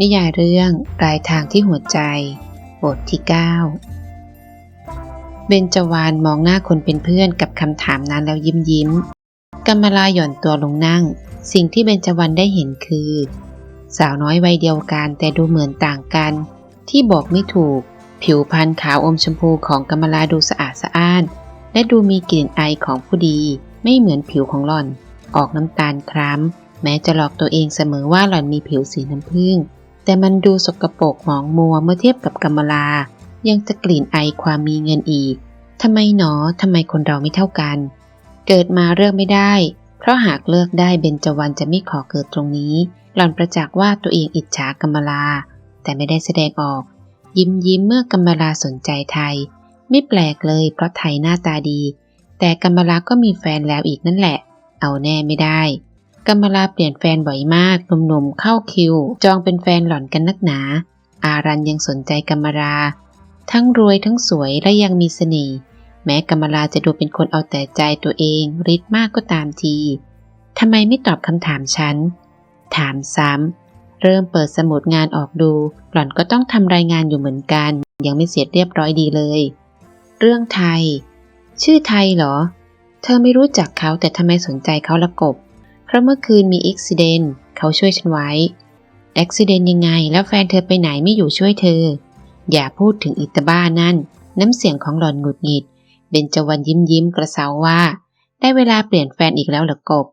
นิยายเรื่องปลายทางที่หัวใจ บทที่ 9 เบญจวานมองหน้าคนเป็นเพื่อนกับคำถามนั้นแล้วยิ้มยิ้มกำมลาหย่อนตัวลงนั่ง สิ่งที่เบญจวานได้เห็นคือ สาวน้อยวัยเดียวกันแต่ดูเหมือนต่างกัน ที่บอกไม่ถูก ผิวพรรณขาวอมชมพูของกำมลาดูสะอาดสะอ้าน และดูมีกลิ่นไอของผู้ดี ไม่เหมือนผิวของหล่อน ออกน้ำตาลคล้ำแม้จะหลอกตัวเองเสมอว่าหล่อนมีผิวสีน้ำผึ้ง แต่มันดูสกรปรกหมองมัวเมื่อเทียบกับกำมลา ยังจะกลิ่นไอความมีเงินอีกทำไมหนอทำไมคนเราไม่เท่ากัน เกิดมาเลือกไม่ได้ เพราะหากเลือกได้เบญจวรรณจะไม่ขอเกิดตรงนี้ หล่อนประจักษ์ว่าตัวเองอิจฉากำมลา แต่ไม่ได้แสดงออก ยิ้มยิ้มเมื่อกำมลาสนใจไทย ไม่แปลกเลยเพราะไทยหน้าตาดี แต่กำมลาก็มีแฟนแล้วอีกนั่นแหละ เอาแน่ไม่ได้ กำมลาเปลี่ยนแฟนบ่อยมากหนุ่มๆเข้าคิว จองเป็นแฟนหล่อนกันนักหนา อารันยังสนใจกำมลา ทั้งรวยทั้งสวยและยังมีเสน่ห์แม้กำมลาจะดูเป็นคนเอาแต่ใจตัวเองริดมากก็ตามทีทำไมไม่ตอบคำถามฉัน ถามซ้ำเริ่มเปิดสมุดงานออกดู หล่อนก็ต้องทำรายงานอยู่เหมือนกัน ยังไม่เสร็จเรียบร้อยดีเลย เรื่องไทย ชื่อไทยเหรอ เธอไม่รู้จักเขาแต่ทำไมสนใจเขาละกบ ราะเมื่อคืนมีอุบิเหตุเขาช่วยฉันไว้อุบิเหตุยังไงแล้วแฟนเธอไปไหนไม่อยู่ช่วยเธอ อย่าพูดถึงอิตาบ้านั่น น้ำเสียงของหล่อนหงุดหงิด เบนจวันยิ้มยิ้มกระเซาว่า ได้เวลาเปลี่ยนแฟนอีกแล้วเหรอกบ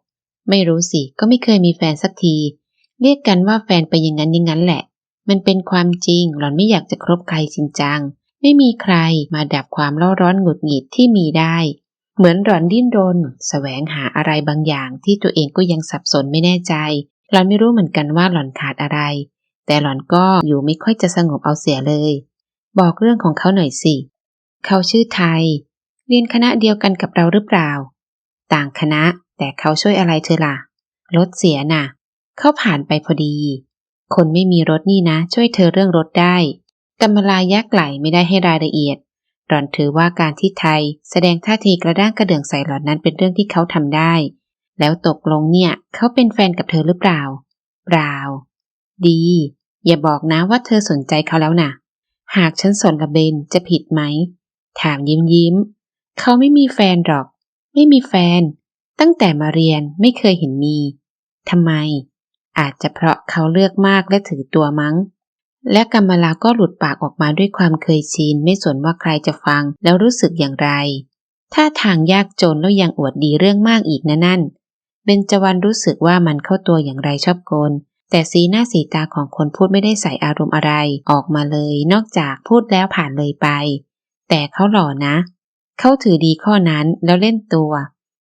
ไม่รู้สิก็ไม่เคยมีแฟนสักที เรียกกันว่าแฟนไปอย่างนั้นอย่างนั้นแหละ มันเป็นความจริงหล่อนไม่อยากจะครบใครจริงจัง ไม่มีใครมาดับความร้อนร้อนหงุดหงิดที่มีได้ เหมือนหล่อนดิ้นรนแสวงหาอะไรบางอย่างที่ตัวเองก็ยังสับสนไม่แน่ใจ หล่อนไม่รู้เหมือนกันว่าหล่อนขาดอะไร แต่หล่อนก็อยู่ไม่ค่อยจะสงบเอาเสียเลย บอกเรื่องของเขาหน่อยสิ เขาชื่อไทย เรียนคณะเดียวกันกับเราหรือเปล่า ต่างคณะแต่เขาช่วยอะไรเธอล่ะ รถเสียน่ะ เขาผ่านไปพอดี คนไม่มีรถนี่นะ ช่วยเธอเรื่องรถได้กำมลายักไหลไม่ได้ให้รายละเอียด หล่อนถือว่าการที่ไทย แสดงท่าทีกระด้างกระเดื่องใส่หล่อนนั้นเป็นเรื่องที่เขาทำได้ แล้วตกลงเนี่ย เขาเป็นแฟนกับเธอหรือเปล่า เปล่า ดี อย่าบอกนะว่าเธอสนใจเขาแล้วนะ่ะ หากฉันสนละเบนจะผิดไหม ถามยิ้มยิ้ม เขาไม่มีแฟนหรอก ไม่มีแฟน ตั้งแต่มาเรียนไม่เคยเห็นมีทำไม อาจจะเพราะเขาเลือกมากและถือตัวมั้ง และกรรมลาก็หลุดปากออกมาด้วยความเคยชินไม่สนว่าใครจะฟังแล้วรู้สึกอย่างไร ถ้าทางยากจนแล้วยังอวดดีเรื่องมากอีกนะนั่น เบญจวรรณรู้สึกว่ามันเข้าตัวอย่างไรชอบโกนแต่สีหน้าสีตาของคนพูดไม่ได้ใส่อารมณ์อะไรออกมาเลย นอกจากพูดแล้วผ่านเลยไป แต่เขาหล่อนะ เขาถือดีข้อนั้นแล้วเล่นตัว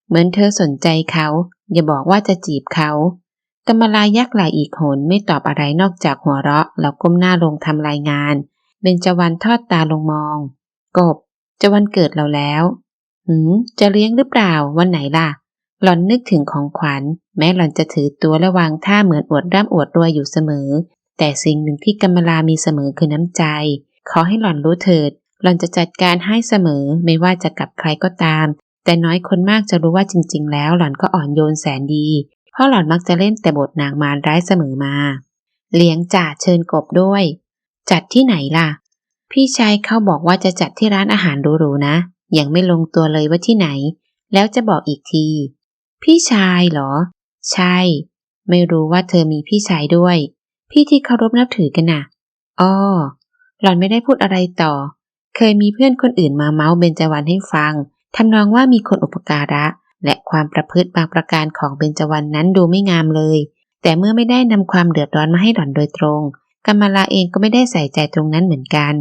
เหมือนเธอสนใจเขา อย่าบอกว่าจะจีบเขา กำมลายักไหลอีกหนไม่ตอบอะไรนอกจากหัวเราะแล้วก้มหน้าลงทำรายงาน เบญจวรรณทอดตาลงมอง กบจะวันเกิดเราแล้ว หืม จะเลี้ยงหรือเปล่าวันไหนล่ะ หล่อนนึกถึงของขวัญ แม้หล่อนจะถือตัวและวางท่าเหมือนอวดร่ำอวดรวยอยู่เสมอ แต่สิ่งหนึ่งที่กำมลามีเสมอคือน้ำใจ ขอให้หล่อนรู้เถิด หล่อนจะจัดการให้เสมอไม่ว่าจะกับใครก็ตาม แต่น้อยคนมากจะรู้ว่าจริง ๆ แล้วหล่อนก็อ่อนโยนแสนดี ราะหล่อนมักจะเล่นแต่บทนางมารร้ายเสมอมา เลี้ยงจ่าเชิญกบด้วย จัดที่ไหนล่ะ พี่ชายเขาบอกว่าจะจัดที่ร้านอาหารหรูๆนะ ยังไม่ลงตัวเลยว่าที่ไหน แล้วจะบอกอีกที พี่ชายเหรอ ใช่ ไม่รู้ว่าเธอมีพี่ชายด้วย พี่ที่เคารพนับถือกันนะ่ะอ้อหล่อนไม่ได้พูดอะไรต่อ เคยมีเพื่อนคนอื่นมาเมาส์เบญจวรรณให้ฟังทำนองว่ามีคนอุปการะ และความประพฤติบางประการของเบญจวรรณนั้นดูไม่งามเลย แต่เมื่อไม่ได้นำความเดือดร้อนมาให้หล่อนโดยตรงกำมลาเองก็ไม่ได้ใส่ใจตรงนั้นเหมือนกัน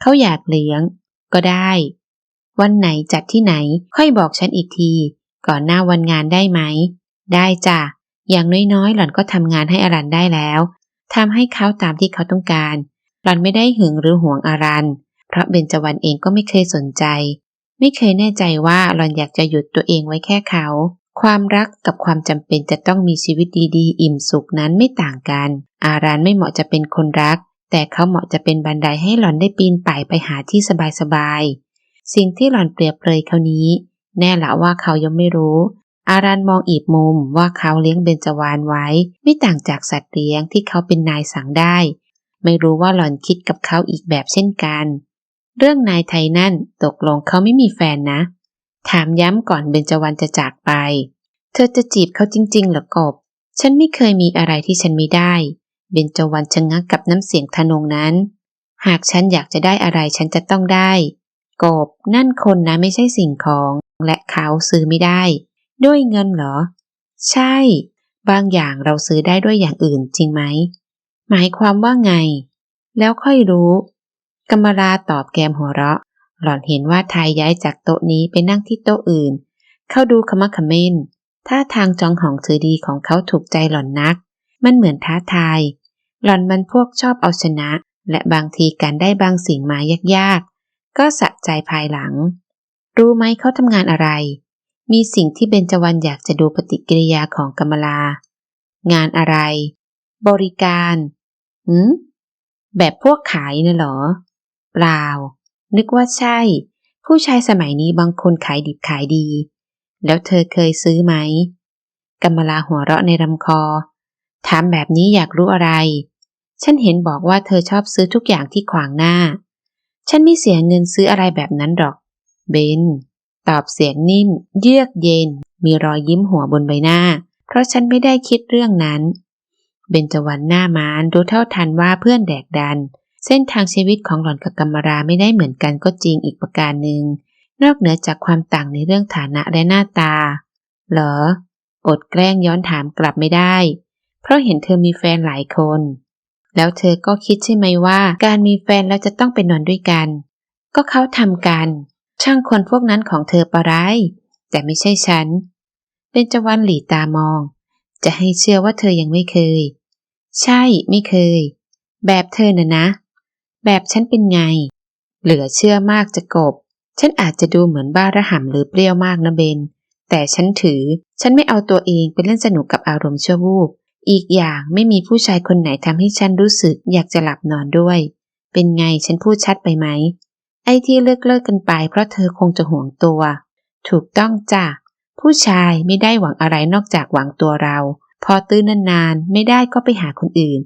เขาอยากเลี้ยง ก็ได้ วันไหนจัดที่ไหนค่อยบอกฉันอีกที ก่อนหน้าวันงานได้ไหม ได้จ้ะ อย่างน้อยๆ หล่อนก็ทำงานให้อรันได้แล้วทำให้เขาตามที่เขาต้องการ หล่อนไม่ได้หึงหรือห่วงอารันเพราะเบญจวรรณเองก็ไม่เคยสนใจ ไม่เคยแน่ใจว่าหลอนอยากจะหยุดตัวเองไว้แค่เขา ความรักกับความจำเป็นจะต้องมีชีวิตดีๆ อิ่มสุขนั้นไม่ต่างกัน อารานไม่เหมาะจะเป็นคนรัก แต่เขาเหมาะจะเป็นบันไดให้หลอนได้ปีนป่ายไปหาที่สบายๆ สิ่งที่หลอนเปรียบเลยเขานี้ แน่ละว่าเขายังไม่รู้ อารันมองอีบมุมว่าเขาเลี้ยงเบญจวานไว้ ไม่ต่างจากสัตว์เลี้ยงที่เขาเป็นนายสั่งได้ ไม่รู้ว่าหล่อนคิดกับเขาอีกแบบเช่นกัน เรื่องนายไทยนั่นตกลงเขาไม่มีแฟนนะ ถามย้ำก่อนเบญจวรรณจะจากไป เธอจะจีบเขาจริงๆหรอกบ ฉันไม่เคยมีอะไรที่ฉันไม่ได้ เบญจวรรณชะงักกับน้ำเสียงทนงนั้น หากฉันอยากจะได้อะไรฉันจะต้องได้ กบนั่นคนนะไม่ใช่สิ่งของและเขาซื้อไม่ได้ ด้วยเงินเหรอ ใช่ บางอย่างเราซื้อได้ด้วยอย่างอื่นจริงไหม หมายความว่าไง แล้วค่อยรู้ กมราตอบแกมหัวเราะ หล่อนเห็นว่าไทยย้ายจากโต๊ะนี้ไปนั่งที่โต๊ะอื่น เข้าดูขมักเขม้นท่าทางจองหองถือดีของเขาถูกใจหล่อนนัก มันเหมือนท้าทาย หล่อนมันพวกชอบเอาชนะ และบางทีการได้บางสิ่งมายากๆ ก็สะใจภายหลัง รู้ไหมเขาทำงานอะไร มีสิ่งที่เบญจวรรณอยากจะดูปฏิกิริยาของกมลา งานอะไร บริการ หืมแบบพวกขายน่ะหรอ เปล่า นึกว่าใช่ ผู้ชายสมัยนี้บางคนขายดิบขายดี แล้วเธอเคยซื้อไหมกำมลาหัวเราะในลำคอ ถามแบบนี้อยากรู้อะไร ฉันเห็นบอกว่าเธอชอบซื้อทุกอย่างที่ขวางหน้า ฉันไม่เสียเงินซื้ออะไรแบบนั้นหรอก เบน ตอบเสียงนิ่ม เยือกเย็น มีรอยยิ้มหัวบนใบหน้า เพราะฉันไม่ได้คิดเรื่องนั้น เบนจวรรณหน้ามานรู้เท่าทันว่าเพื่อนแดกดัน เส้นทางชีวิตของหล่อนกับกำมราไม่ได้เหมือนกันก็จริงอีกประการหนึ่ง นอกเหนือจากความต่างในเรื่องฐานะและหน้าตา เหรอ อดแกล้งย้อนถามกลับไม่ได้ เพราะเห็นเธอมีแฟนหลายคน แล้วเธอก็คิดใช่ไหมว่า การมีแฟนแล้วจะต้องไปนอนด้วยกัน ก็เขาทำกัน ช่างคนพวกนั้นของเธอประไรแต่ไม่ใช่ฉันเป็นจวันหลีตามอง จะให้เชื่อว่าเธอยังไม่เคย ใช่ไม่เคย แบบเธอน่ะนะ แบบฉันเป็นไง เหลือเชื่อมากจะกบ ฉันอาจจะดูเหมือนบ้าระห่ำหรือเปรี้ยวมากนะเบน แต่ฉันถือ ฉันไม่เอาตัวเองไปเล่นสนุกกับอารมณ์ชั่ววูบ อีกอย่างไม่มีผู้ชายคนไหนทำให้ฉันรู้สึกอยากจะหลับนอนด้วย เป็นไงฉันพูดชัดไปไหม ไอ้ที่เลิกเลิกกันไปเพราะเธอคงจะห่วงตัว ถูกต้องจ้ะ ผู้ชายไม่ได้หวังอะไรนอกจากหวังตัวเรา พอตื้นนานๆ ไม่ได้ก็ไปหาคนอื่น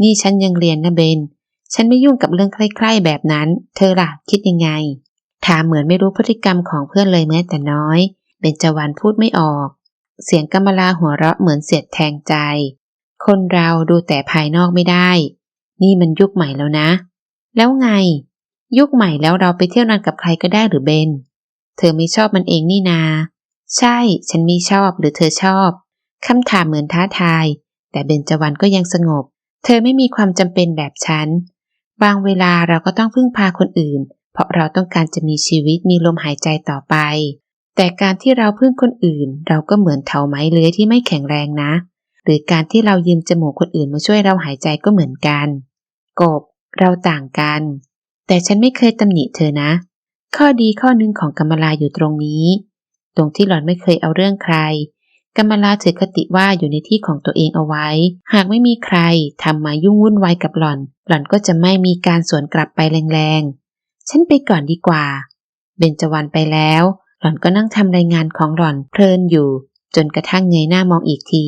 นี่ฉันยังเรียนนะเบน ฉันไม่ยุ่งกับเรื่องใคร่ๆแบบนั้น เธอล่ะ คิดยังไง ถามเหมือนไม่รู้พฤติกรรมของเพื่อนเลยแม้แต่น้อยเบนจวันพูดไม่ออก เสียงกำมลาหัวเราะเหมือนเสียดแทงใจ คนเราดูแต่ภายนอกไม่ได้ นี่มันยุคใหม่แล้วนะ แล้วไง ยุคใหม่แล้วเราไปเที่ยวนานกับใครก็ได้หรือเบน เธอไม่ชอบมันเองนี่นา ใช่ ฉันไม่ชอบหรือเธอชอบคำถามเหมือนท้าทาย แต่เบญจวรรณก็ยังสงบ เธอไม่มีความจำเป็นแบบฉัน บางเวลาเราก็ต้องพึ่งพาคนอื่น เพราะเราต้องการจะมีชีวิตมีลมหายใจต่อไป แต่การที่เราพึ่งคนอื่น เราก็เหมือนเถาไม้เลื้อยที่ไม่แข็งแรงนะ หรือการที่เรายืมจมูกคนอื่นมาช่วยเราหายใจก็เหมือนกัน กบ เราต่างกัน แต่ฉันไม่เคยตำหนิเธอนะ ข้อดีข้อหนึ่งของกรรมลาอยู่ตรงนี้ ตรงที่หล่อนไม่เคยเอาเรื่องใคร กรรมลาถือคติว่าอยู่ในที่ของตัวเองเอาไว้ หากไม่มีใครทำมายุ่งวุ่นวายกับหล่อน หล่อนก็จะไม่มีการสวนกลับไปแรงๆ ฉันไปก่อนดีกว่า เบญจวรรณไปแล้ว หล่อนก็นั่งทำรายงานของหล่อนเพลินอยู่ จนกระทั่งเงยหน้ามองอีกที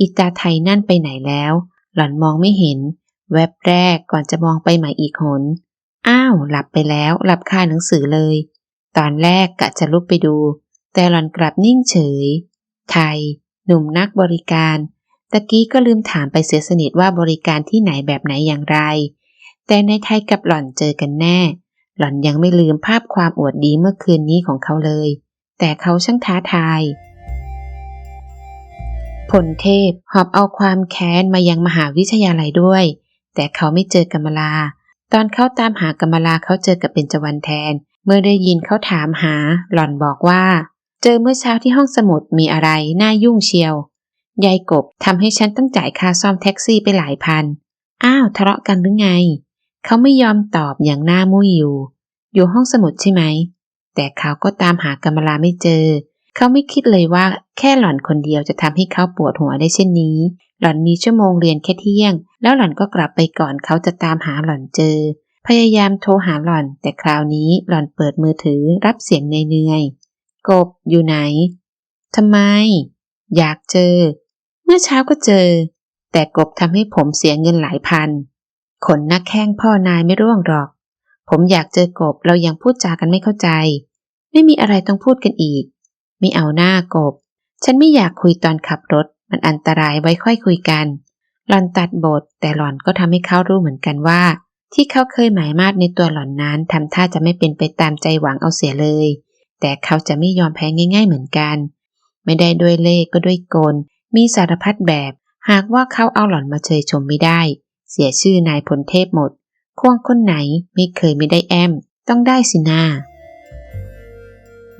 อิตาไทยนั่นไปไหนแล้ว หล่อนมองไม่เห็น แวบแรกก่อนจะมองไปใหม่อีกหน อ้าว หลับไปแล้ว หลับคาหนังสือเลย ตอนแรกกะจะลุกไปดู แต่หล่อนกลับนิ่งเฉย ไทย หนุ่มนักบริการ ตะกี้ก็ลืมถามไปเสียสนิทว่าบริการที่ไหนแบบไหนอย่างไร แต่ในไทยกับหล่อนเจอกันแน่ หล่อนยังไม่ลืมภาพความอวดดีเมื่อคืนนี้ของเขาเลย แต่เขาช่างท้าทายพลเทพหอบเอาความแค้นมายังมหาวิทยาลัยด้วย แต่เขาไม่เจอกรรมลา ตอนเขาตามหากรรมลาเขาเจอกับเบญจวรรณแทน เมื่อได้ยินเขาถามหา หล่อนบอกว่า เจอเมื่อเช้าที่ห้องสมุดมีอะไร น่ายุ่งเชียว ยายกบทำให้ฉันต้องจ่ายค่าซ่อมแท็กซี่ไปหลายพัน อ้าวทะเลาะกันหรือไง เขาไม่ยอมตอบอย่างหน้ามุ้ยอยู่ อยู่ห้องสมุดใช่ไหม แต่เขาก็ตามหากรรมลาไม่เจอ เขาไม่คิดเลยว่าแค่หล่อนคนเดียวจะทำให้เขาปวดหัวได้เช่นนี้ หล่อนมีชั่วโมงเรียนแค่เที่ยง แล้วหล่อนก็กลับไปก่อนเขาจะตามหาหล่อนเจอ พยายามโทรหาหล่อน แต่คราวนี้หล่อนเปิดมือถือรับเสียงเนื่อยๆ กบอยู่ไหน ทำไม อยากเจอ เมื่อเช้าก็เจอ แต่กบทำให้ผมเสียเงินหลายพัน ขนนักแข้งพ่อนายไม่ร่วงหรอก ผมอยากเจอกบเรายังพูดจากันไม่เข้าใจ ไม่มีอะไรต้องพูดกันอีก ไม่เอาหน้ากบ ฉันไม่อยากคุยตอนขับรถ มันอันตรายไว้ค่อยคุยกัน หล่อนตัดบท แต่หล่อนก็ทำให้เขารู้เหมือนกันว่าที่เขาเคยหมายมาดในตัวหล่อนนั้นทำท่าจะไม่เป็นไปตามใจหวังเอาเสียเลย แต่เขาจะไม่ยอมแพ้ง่าย ๆเหมือนกัน ไม่ได้ด้วยเล่ก็ด้วยกล มีสารพัดแบบ หากว่าเขาเอาหล่อนมาเชยชมไม่ได้ เสียชื่อนายพลเทพหมด ควงคนไหนไม่เคยไม่ได้แอม ต้องได้สินา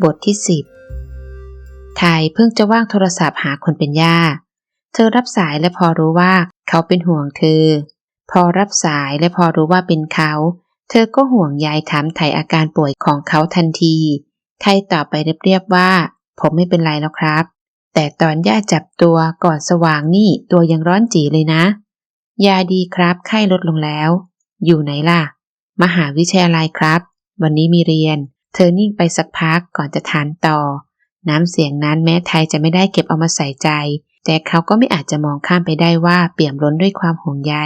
บทที่สิบไทยเพิ่งจะว่างโทรศัพท์หาคนเป็นย่า เธอรับสายและพอรู้ว่าเขาเป็นห่วงเธอ พอรับสายและพอรู้ว่าเป็นเขา เธอก็ห่วงใยถามไถ่อาการป่วยของเขาทันที ไทยตอบไปเรียบๆว่า ผมไม่เป็นไรแล้วครับ แต่ตอนย่าจับตัวก่อนสว่างนี่ตัวยังร้อนจีเลยนะ ยาดีครับไข้ลดลงแล้ว อยู่ไหนล่ะ มหาวิทยาลัยครับ วันนี้มีเรียน เธอนิ่งไปสักพักก่อนจะถามต่อ น้ำเสียงนั้นแม้ไทยจะไม่ได้เก็บเอามาใส่ใจ แต่เขาก็ไม่อาจจะมองข้ามไปได้ว่าเปี่ยมล้นด้วยความห่วงใย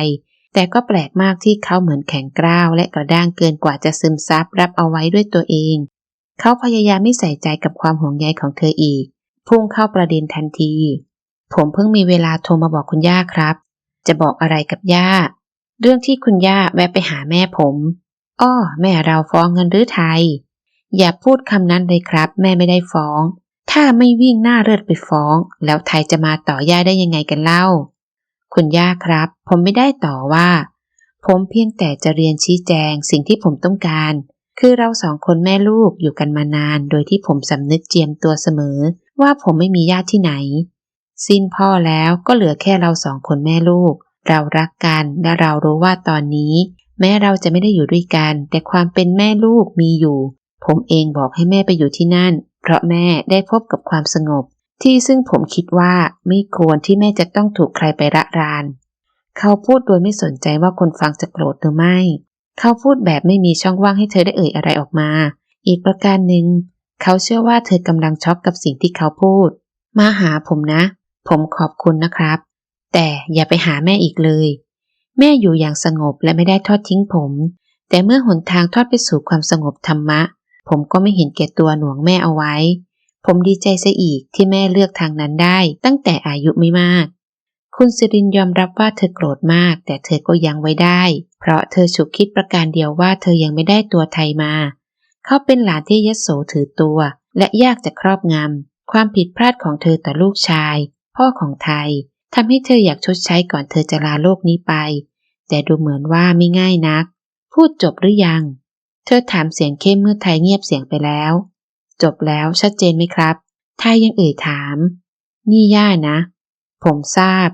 แต่ก็แปลกมากที่เขาเหมือนแข็งกร้าวและกระด้างเกินกว่าจะซึมซับรับเอาไว้ด้วยตัวเอง เขาพยายามไม่ใส่ใจกับความห่วงใยของเธออีก พุ่งเข้าประเด็นทันที ผมเพิ่งมีเวลาโทรมาบอกคุณย่าครับ จะบอกอะไรกับย่า เรื่องที่คุณย่าแวะไปหาแม่ผมอ้อแม่เราฟ้องเงินหรือไทย อย่าพูดคำนั้นเลยครับ แม่ไม่ได้ฟ้อง ถ้าไม่วิ่งหน้าเลือดไปฟ้อง แล้วไทยจะมาต่อย่าได้ยังไงกันเล่า คุณย่าครับ ผมไม่ได้ต่อว่า ผมเพียงแต่จะเรียนชี้แจงสิ่งที่ผมต้องการ คือเราสองคนแม่ลูกอยู่กันมานาน โดยที่ผมสำนึกเจียมตัวเสมอ ว่าผมไม่มีญาติที่ไหน สิ้นพ่อแล้วก็เหลือแค่เราสองคนแม่ลูก เรารักกันและเรารู้ว่าตอนนี้ แม้เราจะไม่ได้อยู่ด้วยกัน แต่ความเป็นแม่ลูกมีอยู่ ผมเองบอกให้แม่ไปอยู่ที่นั่น เพราะแม่ได้พบกับความสงบ ที่ซึ่งผมคิดว่าไม่ควรที่แม่จะต้องถูกใครไประราน เขาพูดโดยไม่สนใจว่าคนฟังจะโกรธหรือไม่ เขาพูดแบบไม่มีช่องว่างให้เธอได้เอ่ยอะไรออกมา อีกประการหนึ่ง เขาเชื่อว่าเธอกำลังช็อกกับสิ่งที่เขาพูด มาหาผมนะ ผมขอบคุณนะครับ แต่อย่าไปหาแม่อีกเลย แม่อยู่อย่างสงบและไม่ได้ทอดทิ้งผม แต่เมื่อหนทางทอดไปสู่ความสงบธรรมะ ผมก็ไม่เห็นแก่ตัวหน่วงแม่เอาไว้ ผมดีใจซะอีกที่แม่เลือกทางนั้นได้ตั้งแต่อายุไม่มาก คุณสิรินยอมรับว่าเธอโกรธมาก แต่เธอก็ยังไว้ได้ เพราะเธอฉุกคิดประการเดียวว่าเธอยังไม่ได้ตัวไทยมา เขาเป็นหลานที่ยโสถือตัว และยากจะครอบงำ ความผิดพลาดของเธอต่อลูกชาย พ่อของไทยทำให้เธออยากชดใช้ก่อนเธอจะลาโลกนี้ไป แต่ดูเหมือนว่าไม่ง่ายนัก พูดจบหรือยัง เธอถามเสียงเข้มเมื่อไทยเงียบเสียงไปแล้ว จบแล้วชัดเจนไหมครับไทยยังเอ่ยถาม นี่ย่านะ ผมทราบ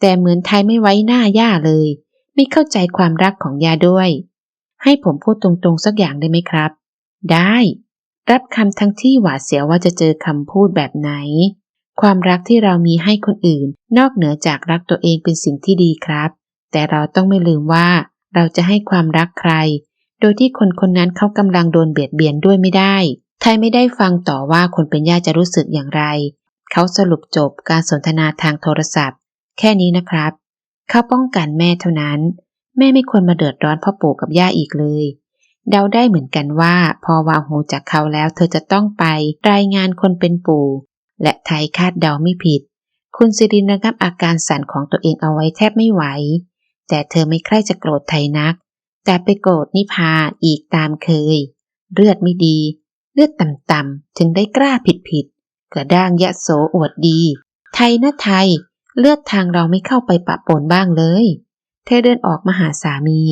แต่เหมือนไทยไม่ไว้หน้าย่าเลย ไม่เข้าใจความรักของยาด้วย ให้ผมพูดตรงๆสักอย่างได้ไหมครับ ได้ รับคำทั้งที่หวาดเสียวว่าจะเจอคำพูดแบบไหน ความรักที่เรามีให้คนอื่น นอกเหนือจากรักตัวเองเป็นสิ่งที่ดีครับ แต่เราต้องไม่ลืมว่า เราจะให้ความรักใคร โดยที่คนคนนั้นเขากำลังโดนเบียดเบียนด้วยไม่ได้ ไทยไม่ได้ฟังต่อว่าคนเป็นญาติจะรู้สึกอย่างไร เขาสรุปจบการสนทนาทางโทรศัพท์ แค่นี้นะครับเขาป้องกันแม่เท่านั้น แม่ไม่ควรมาเดือดร้อนพ่อปู่กับย่าอีกเลย เดาได้เหมือนกันว่า พอวางหูจากเขาแล้ว เธอจะต้องไปรายงานคนเป็นปู่ และไทยคาดเดาไม่ผิด คุณสิรินระงับอาการสั่นของตัวเองเอาไว้แทบไม่ไหว แต่เธอไม่ใคร่จะโกรธไทยนัก แต่ไปโกรธนิพาอีกตามเคย เลือดไม่ดี เลือดต่ำๆถึงได้กล้าผิดผิดๆกระด้างยะโสอวดดี ไทยนะไทย เลือดทางเราไม่เข้าไปปะปนบ้างเลย เธอเดินออกมาหาสามี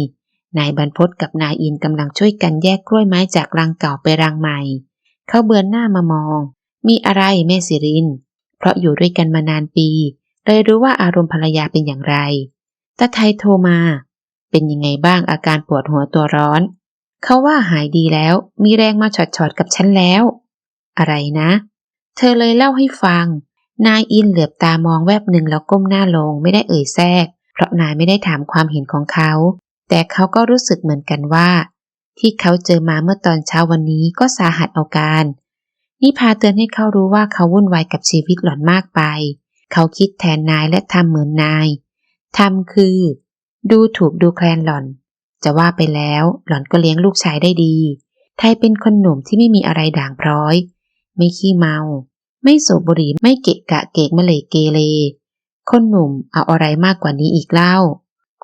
นายบรรพศกับนายอินกำลังช่วยกันแยกกล้วยไม้จากรังเก่าไปรังใหม่ เขาเบือนหน้ามามอง มีอะไรแม่สิริน เพราะอยู่ด้วยกันมานานปีเลยรู้ว่าอารมณ์ภรรยาเป็นอย่างไร ตาไทยโทรมา เป็นยังไงบ้างอาการปวดหัวตัวร้อน เขาว่าหายดีแล้ว มีแรงมาฉอดๆกับฉันแล้ว อะไรนะ เธอเลยเล่าให้ฟัง นายอินเหลือบตามองแวบหนึ่งแล้วก้มหน้าลงไม่ได้เอ่ยแทรก เพราะนายไม่ได้ถามความเห็นของเขา แต่เขาก็รู้สึกเหมือนกันว่า ที่เขาเจอมาเมื่อตอนเช้าวันนี้ก็สาหัสเอาการนี่พาเตือนให้เขารู้ว่าเขาวุ่นวายกับชีวิตหล่อนมากไป เขาคิดแทนนายและทำเหมือนนายทำคือ ดูถูกดูแคลนหล่อน จะว่าไปแล้วหล่อนก็เลี้ยงลูกชายได้ดี ไทยเป็นคนหนุ่มที่ไม่มีอะไรด่างพร้อย ไม่ขี้เมา ไม่สูบบุหรี่ไม่เกะกะเกกมะเลเกเรคนหนุ่มเอาอะไรมากกว่านี้อีกเล่า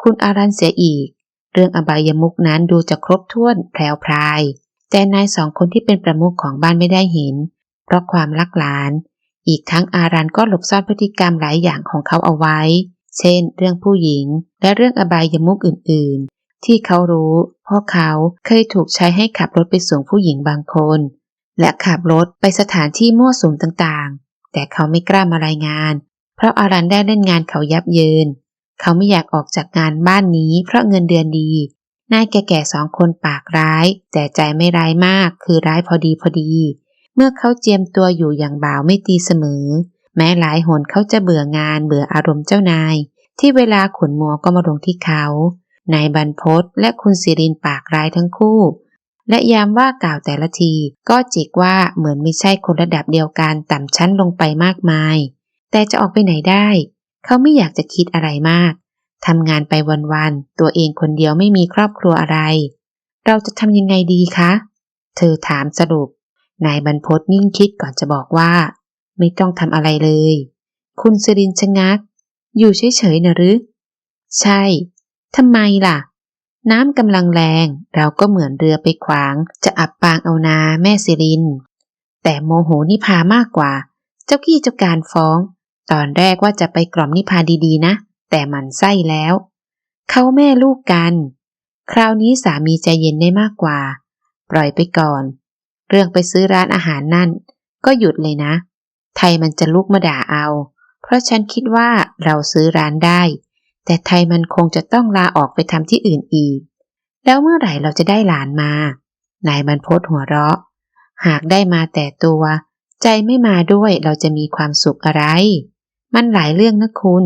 คุณอารันเสียอีก เรื่องอบายมุกนั้นดูจะครบถ้วนแพรวพราย แต่นายสองคนที่เป็นประมุขของบ้านไม่ได้เห็น เพราะความรักหลาน อีกทั้งอารันก็หลบซ่อนพฤติกรรมหลายอย่างของเขาเอาไว้ เช่น เรื่องผู้หญิง และเรื่องอบายมุกอื่น ๆ ที่เขารู้เพราะเขาเคยถูกใช้ให้ขับรถไปส่งผู้หญิงบางคน และขับรถไปสถานที่มั่วสุมต่างๆ แต่เขาไม่กล้ามารายงาน เพราะอารันได้เล่นงานเขายับเยิน เขาไม่อยากออกจากงานบ้านนี้ เพราะเงินเดือนดีนายแก่ๆสองคนปากร้าย แต่ใจไม่ร้ายมากคือร้ายพอดีพอดี เมื่อเขาเจียมตัวอยู่อย่างบ่าวไม่ตีเสมอ แม้หลายหนเขาจะเบื่องานเบื่ออารมณ์เจ้านาย ที่เวลาขนมัวก็มาลงที่เขานายบรรพศและคุณสิรินปากร้ายทั้งคู่ และยามว่ากล่าวแต่ละที ก็จิกว่าเหมือนไม่ใช่คนระดับเดียวกันต่ำชั้นลงไปมากมาย แต่จะออกไปไหนได้ เขาไม่อยากจะคิดอะไรมากทำงานไปวันๆ ตัวเองคนเดียวไม่มีครอบครัวอะไร เราจะทำยังไงดีคะ เธอถามสรุป นายบรรพศนิ่งคิดก่อนจะบอกว่า ไม่ต้องทำอะไรเลย คุณสิรินชะงัก อยู่เฉยๆนะหรือ ใช่ ทำไมล่ะ น้ำกำลังแรง เราก็เหมือนเรือไปขวาง จะอับปางเอานาแม่สิริน แต่โมโหนิพามากกว่า เจ้ากี้เจ้าการฟ้อง ตอนแรกว่าจะไปกล่อมนิพาดีๆนะ แต่มันไส้แล้ว เขาแม่ลูกกัน คราวนี้สามีใจเย็นได้มากกว่า ปล่อยไปก่อน เรื่องไปซื้อร้านอาหารนั่น ก็หยุดเลยนะ ไทยมันจะลุกมาด่าเอา เพราะฉันคิดว่าเราซื้อร้านได้ แต่ไทยมันคงจะต้องลาออกไปทำที่อื่นอีก แล้วเมื่อไหร่เราจะได้หลานมา นายบรรพศหัวเราะ หากได้มาแต่ตัว ใจไม่มาด้วยเราจะมีความสุขอะไร มันหลายเรื่องนะคุณ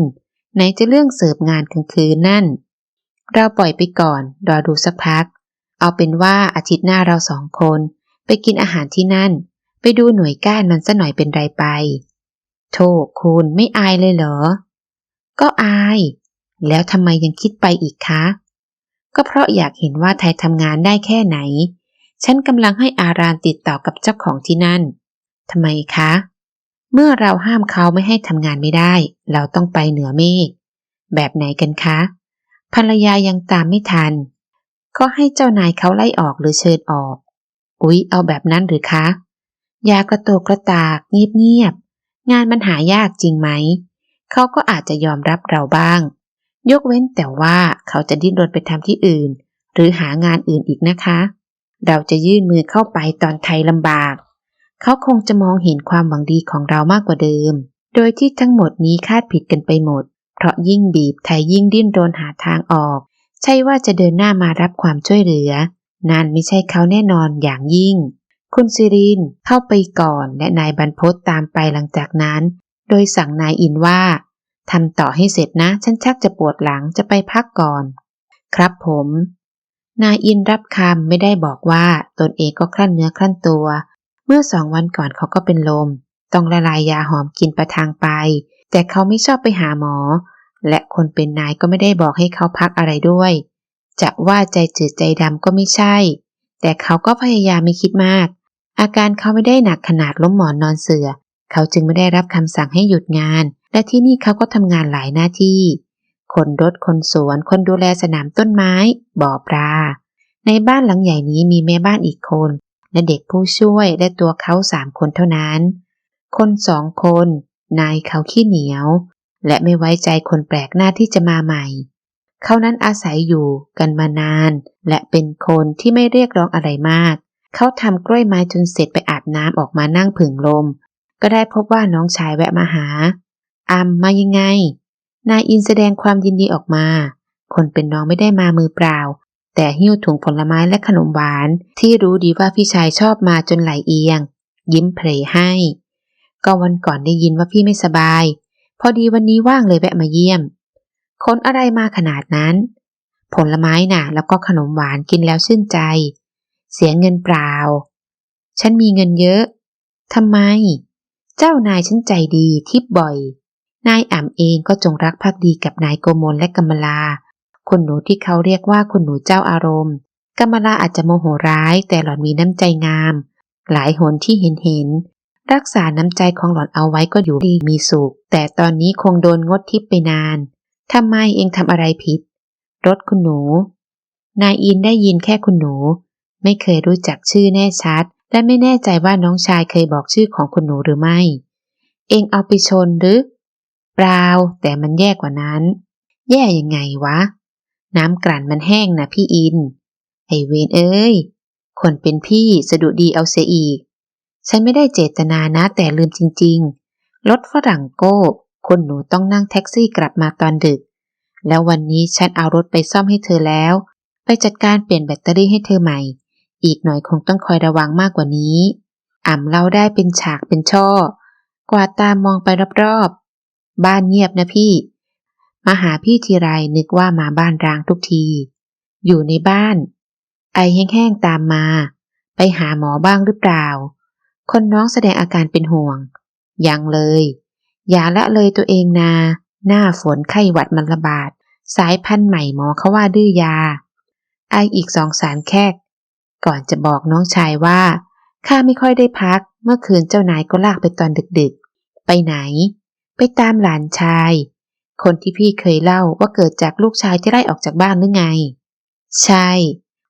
ไหนจะเรื่องเสิร์ฟงานกลางคืนนั่น เราปล่อยไปก่อนรอดูสักพัก เอาเป็นว่าอาทิตย์หน้าเราสองคน ไปกินอาหารที่นั่น ไปดูหน่วยก้านมันซะหน่อยเป็นไรไปโธ่คุณไม่อายเลยเหรอ ก็อาย แล้วทำไมยังคิดไปอีกคะ ก็เพราะอยากเห็นว่าไทยทำงานได้แค่ไหน ฉันกำลังให้อารานติดต่อกับเจ้าของที่นั่นทำไมคะ เมื่อเราห้ามเขาไม่ให้ทำงานไม่ได้ เราต้องไปเหนือเมฆ แบบไหนกันคะ ภรรยายังตามไม่ทัน ก็ให้เจ้านายเขาไล่ออกหรือเชิญออก อุ๊ย เอาแบบนั้นหรือคะ ยากระโตกกระตากเงียบๆงานมันหายากจริงไหม เขาก็อาจจะยอมรับเราบ้าง ยกเว้นแต่ว่าเขาจะดิ้นรนไปทำที่อื่น หรือหางานอื่นอีกนะคะ เราจะยื่นมือเข้าไปตอนไทยลำบาก เขาคงจะมองเห็นความหวังดีของเรามากกว่าเดิม โดยที่ทั้งหมดนี้คาดผิดกันไปหมด เพราะยิ่งบีบไทยยิ่งดิ้นรนหาทางออก ใช่ว่าจะเดินหน้ามารับความช่วยเหลือนั่นไม่ใช่เขาแน่นอนอย่างยิ่ง คุณซิรินเข้าไปก่อนและนายบรรพตตามไปหลังจากนั้น โดยสั่งนายอินว่า ทำต่อให้เสร็จนะ ฉันชักจะปวดหลังจะไปพักก่อน ครับผม นายอินรับคำไม่ได้บอกว่าตนเองก็คลั่นเนื้อคลั่นตัว เมื่อสองวันก่อนเขาก็เป็นลม ต้องละลายยาหอมกินประทางไป แต่เขาไม่ชอบไปหาหมอ และคนเป็นนายก็ไม่ได้บอกให้เขาพักอะไรด้วย จะว่าใจจืดใจดำก็ไม่ใช่ แต่เขาก็พยายามไม่คิดมาก อาการเขาไม่ได้หนักขนาดล้มหมอนนอนเสือ เขาจึงไม่ได้รับคำสั่งให้หยุดงาน และที่นี่เขาก็ทำงานหลายหน้าที่ คนรถคนสวน คนดูแลสนามต้นไม้ บ่อปลา ในบ้านหลังใหญ่นี้มีแม่บ้านอีกคน และเด็กผู้ช่วยและตัวเขาสามคนเท่านั้น คนสองคน นายเขาขี้เหนียว และไม่ไว้ใจคนแปลกหน้าที่จะมาใหม่ เขานั้นอาศัยอยู่กันมานาน และเป็นคนที่ไม่เรียกร้องอะไรมาก เขาทำกล้วยไม้จนเสร็จไปอาบน้ำออกมานั่งผึ่งลม ก็ได้พบว่าน้องชายแวะมาหา อัมมายังไง นายอินแสดงความยินดีออกมา คนเป็นน้องไม่ได้มามือเปล่า แต่หิ้วถุงผลไม้และขนมหวาน ที่รู้ดีว่าพี่ชายชอบมาจนไหลเอียง ยิ้มเพลให้ ก็วันก่อนได้ยินว่าพี่ไม่สบาย พอดีวันนี้ว่างเลยแวะมาเยี่ยม คนอะไรมาขนาดนั้น ผลไม้น่ะ แล้วก็ขนมหวานกินแล้วชื่นใจ เสียเงินเปล่า ฉันมีเงินเยอะทำไม เจ้านายฉันใจดีทิปบ่อย นายอ่ำเองก็จงรักภักดีกับนายโกมลและกำมลา คุณหนูที่เขาเรียกว่าคุณหนูเจ้าอารมณ์กำมลาอาจจะโมโหร้าย แต่หล่อนมีน้ำใจงาม หลายหนที่เห็นเห็น รักษาน้ำใจของหล่อนเอาไว้ก็อยู่ดีมีสุข แต่ตอนนี้คงโดนงดทิพย์ไปนานทำไมเองทำอะไรผิด รถคุณหนู นายอินได้ยินแค่คุณหนู ไม่เคยรู้จักชื่อแน่ชัด และไม่แน่ใจว่าน้องชายเคยบอกชื่อของคุณหนูหรือไม่ เองเอาไปชนหรือ เปล่า แต่มันแย่กว่านั้น แย่ยังไงวะ น้ำกลั่นมันแห้งนะพี่อิน ไอเวนเอ้ย คนเป็นพี่สะดุดีเอาเสียอีก ฉันไม่ได้เจตนานะแต่ลืมจริง ๆ รถฝรั่งโก้ คนหนูต้องนั่งแท็กซี่กลับมาตอนดึก แล้ววันนี้ฉันเอารถไปซ่อมให้เธอแล้ว ไปจัดการเปลี่ยนแบตเตอรี่ให้เธอใหม่ อีกหน่อยคงต้องคอยระวังมากกว่านี้อ่ำเล่าได้เป็นฉากเป็นช่อกวาดตามองไปรอบๆ บ้านเงียบนะพี่ มาหาพี่ทีไรนึกว่ามาบ้านร้างทุกที อยู่ในบ้าน ไอแห้งๆตามมา ไปหาหมอบ้างหรือเปล่า คนน้องแสดงอาการเป็นห่วง ยังเลย อย่าละเลยตัวเองนา หน้าฝนไข้หวัดมันระบาด สายพันธุ์ใหม่หมอเขาว่าดื้อยา ไออีกสองสารแคก ก่อนจะบอกน้องชายว่าข้าไม่ค่อยได้พัก เมื่อคืนเจ้านายก็ลากไปตอนดึกๆ ไปไหน ไปตามหลานชาย คนที่พี่เคยเล่าว่าเกิดจากลูกชายที่ไล่ออกจากบ้านหรือไง ใช่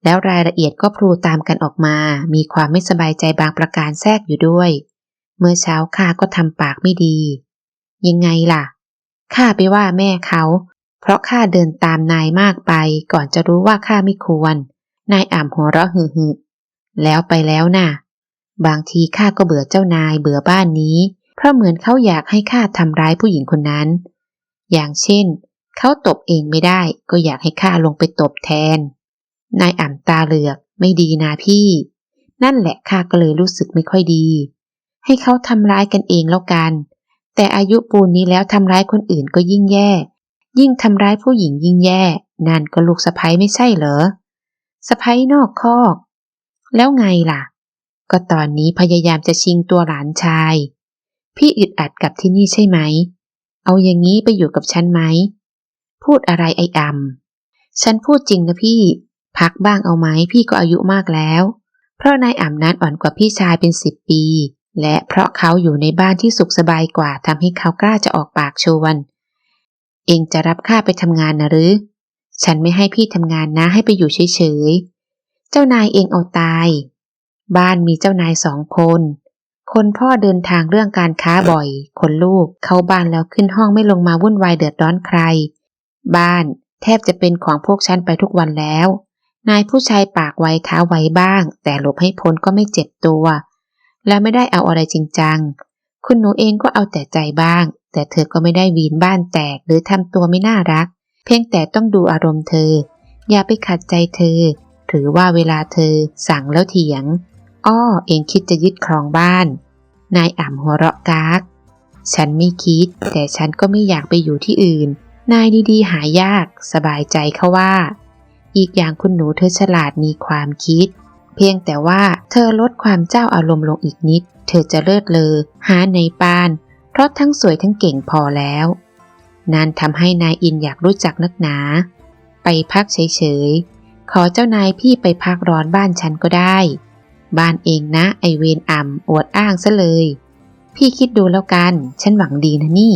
แล้วรายละเอียดก็พลูตามกันออกมา มีความไม่สบายใจบางประการแทรกอยู่ด้วย เมื่อเช้าข้าก็ทำปากไม่ดี ยังไงล่ะข้าไปว่าแม่เขา เพราะข้าเดินตามนายมากไป ก่อนจะรู้ว่าข้าไม่ควร นายอ่ำหัวเราะฮึฮึแล้วไปแล้วน่ะ บางทีข้าก็เบื่อเจ้านายเบื่อบ้านนี้ เพราะเหมือนเขาอยากให้ข้าทำร้ายผู้หญิงคนนั้น อย่างเช่น เขาตบเองไม่ได้ก็อยากให้ข้าลงไปตบแทน นายอ่ำตาเหลือกไม่ดีนะพี่ นั่นแหละข้าก็เลยรู้สึกไม่ค่อยดี ให้เขาทำร้ายกันเองแล้วกัน แต่อายุปูนนี้แล้วทำร้ายคนอื่นก็ยิ่งแย่ ยิ่งทำร้ายผู้หญิงยิ่งแย่ นั่นก็ลูกสะใภ้ไม่ใช่เหรอสะใภ้นอกคอก แล้วไงล่ะ ก็ตอนนี้พยายามจะชิงตัวหลานชาย พี่อึดอัดกับที่นี่ใช่ไหม เอาอย่างนี้ไปอยู่กับฉันไหม พูดอะไรไอ้อำฉันพูดจริงนะพี่ พักบ้างเอาไหมพี่ก็อายุมากแล้ว เพราะนายอ่ำนั้นอ่อนกว่าพี่ชายเป็นสิบปี และเพราะเขาอยู่ในบ้านที่สุขสบายกว่าทำให้เขากล้าจะออกปากชวน เองจะรับข้าไปทำงานนะหรือ ฉันไม่ให้พี่ทำงานนะให้ไปอยู่เฉยๆ เจ้านายเองเอาตาย บ้านมีเจ้านายสองคน คนพ่อเดินทางเรื่องการค้าบ่อย คนลูกเข้าบ้านแล้วขึ้นห้องไม่ลงมาวุ่นวายเดือดร้อนใคร บ้านแทบจะเป็นของพวกฉันไปทุกวันแล้ว นายผู้ชายปากไวเท้าไวบ้าง แต่หลบให้พ้นก็ไม่เจ็บตัว และไม่ได้เอาอะไรจริงจัง คุณหนูเองก็เอาแต่ใจบ้าง แต่เธอก็ไม่ได้วีนบ้านแตกหรือทำตัวไม่น่ารัก เพียงแต่ต้องดูอารมณ์เธอ อย่าไปขัดใจเธอหรือว่าเวลาเธอสั่งแล้วเถียง อ้อเองคิดจะยึดครองบ้าน นายอ่ำหัวเราะกากฉันไม่คิด แต่ฉันก็ไม่อยากไปอยู่ที่อื่น นายดีๆหายาก สบายใจเขาว่า อีกอย่างคุณหนูเธอฉลาดมีความคิด เพียงแต่ว่าเธอลดความเจ้าอารมณ์ลงอีกนิด เธอจะเลิศเลอ หาในปาน เพราะทั้งสวยทั้งเก่งพอแล้ว นั่นทำให้นายอินอยากรู้จักนักหนา ไปพักเฉยๆ ขอเจ้านายพี่ไปพักร้อนบ้านฉันก็ได้ บ้านเองนะ ไอเวนอ่ำอวดอ้างซะเลย พี่คิดดูแล้วกัน ฉันหวังดีนะนี่